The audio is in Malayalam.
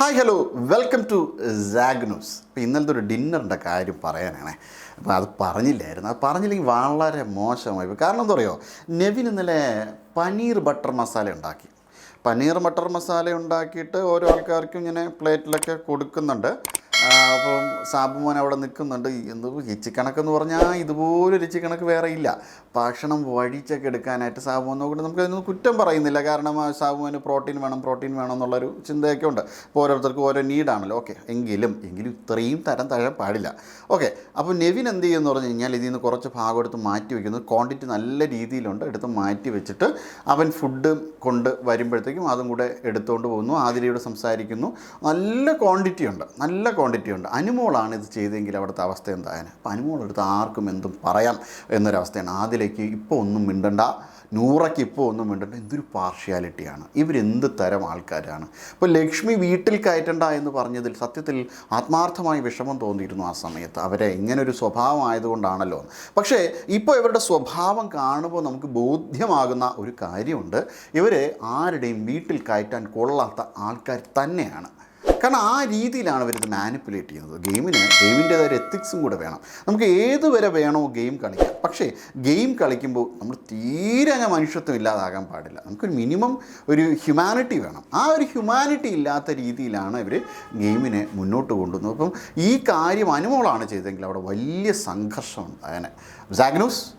ഹായ് ഹലോ വെൽക്കം ടു സാഗ്നൂസ് അപ്പോൾ ഇന്നലത്തെ ഒരു ഡിന്നറിന്റെ കാര്യം പറയാനാണ്. അപ്പോൾ അത് പറഞ്ഞില്ലായിരുന്നു. അത് പറഞ്ഞില്ലെങ്കിൽ വളരെ മോശമായി. കാരണം എന്താ പറയുക നെവിൻ ഇന്നലെ പനീർ ബട്ടർ മസാല ഉണ്ടാക്കി. പനീർ ബട്ടർ മസാല ഉണ്ടാക്കിയിട്ട് ഓരോ ആൾക്കാർക്കും ഇങ്ങനെ പ്ലേറ്റിലൊക്കെ കൊടുക്കുന്നുണ്ട്. അപ്പം സാബുമോൻ അവിടെ നിൽക്കുന്നുണ്ട്. എന്ത് ഇച്ചി കണക്കെന്ന് പറഞ്ഞാൽ ഇതുപോലെ ഇച്ചിക്കണക്ക് ഇച്ചി കണക്ക് വേറെ ഇല്ല. ഭക്ഷണം വഴിച്ചൊക്കെ എടുക്കാനായിട്ട് സാബുമോൻ നോക്കിയിട്ട് നമുക്ക് അതിനൊന്നും കുറ്റം പറയുന്നില്ല. കാരണം ആ സാബുമോന് പ്രോട്ടീൻ വേണം പ്രോട്ടീൻ വേണം എന്നുള്ളൊരു ചിന്തയൊക്കെ ഉണ്ട്. അപ്പോൾ ഓരോരുത്തർക്കും ഓരോ നീഡാണല്ലോ. ഓക്കെ എങ്കിലും എങ്കിലും ഇത്രയും തരം തഴ പാടില്ല. ഓക്കെ അപ്പോൾ നെവിൻ എന്ത് ചെയ്യുമെന്ന് പറഞ്ഞു കഴിഞ്ഞാൽ ഇതിൽ നിന്ന് കുറച്ച് ഭാഗം എടുത്ത് മാറ്റി വയ്ക്കുന്നു. ക്വാണ്ടിറ്റി നല്ല രീതിയിലുണ്ട്. എടുത്ത് മാറ്റി വെച്ചിട്ട് അവൻ ഫുഡ് കൊണ്ട് വരുമ്പോഴത്തേക്കും അതും കൂടെ എടുത്തുകൊണ്ട് പോകുന്നു. ആതിരയോട് സംസാരിക്കുന്നു. നല്ല ക്വാണ്ടിറ്റി ഉണ്ട്. നല്ല ക്വാണ്ടിറ്റി ഉണ്ട് അനുമോളാണ് ഇത് ചെയ്തെങ്കിൽ അവിടുത്തെ അവസ്ഥ എന്തായാലും? അപ്പോൾ അനുമോൾ എടുത്ത് ആർക്കും എന്തും പറയാം എന്നൊരവസ്ഥയാണ്. ആതിലേക്ക് ഇപ്പോൾ ഒന്നും മിണ്ടണ്ട. നൂറയ്ക്ക് ഇപ്പോൾ ഒന്നും മിണ്ടണ്ട. എന്തൊരു പാർഷ്യാലിറ്റിയാണ്. ഇവരെന്ത് തരം ആൾക്കാരാണ്? ഇപ്പോൾ ലക്ഷ്മി വീട്ടിൽ കയറ്റണ്ട എന്ന് പറഞ്ഞതിൽ സത്യത്തിൽ ആത്മാർത്ഥമായി വിഷമം തോന്നിയിരുന്നു ആ സമയത്ത്. അവരെ ഇങ്ങനെ ഒരു സ്വഭാവം ആയതുകൊണ്ടാണല്ലോ. പക്ഷേ ഇപ്പോൾ ഇവരുടെ സ്വഭാവം കാണുമ്പോൾ നമുക്ക് ബോധ്യമാകുന്ന ഒരു കാര്യമുണ്ട്. ഇവരെ ആരുടെയും വീട്ടിൽ കയറ്റാൻ കൊള്ളാത്ത ആൾക്കാർ തന്നെയാണ്. കാരണം ആ രീതിയിലാണ് അവരിത് മാനിപ്പുലേറ്റ് ചെയ്യുന്നത്. ഗെയിമിന് ഗെയിമിന്റെതായ എത്തിക്സും കൂടെ വേണം. നമുക്ക് ഏത് വരെ വേണോ ഗെയിം കളിക്കാം. പക്ഷേ ഗെയിം കളിക്കുമ്പോൾ നമ്മൾ തീരെ അങ്ങ് മനുഷ്യത്വം ഇല്ലാതാകാൻ പാടില്ല. നമുക്കൊരു മിനിമം ഒരു ഹ്യൂമാനിറ്റി വേണം. ആ ഒരു ഹ്യൂമാനിറ്റി ഇല്ലാത്ത രീതിയിലാണ് ഇവർ ഗെയിമിനെ മുന്നോട്ട് കൊണ്ടുവന്നത്. അപ്പം ഈ കാര്യം അനുമോളാണ് ചെയ്തതെങ്കിൽ അവിടെ വലിയ സംഘർഷം ഉണ്ടായനെ സാഗ്നൂസ്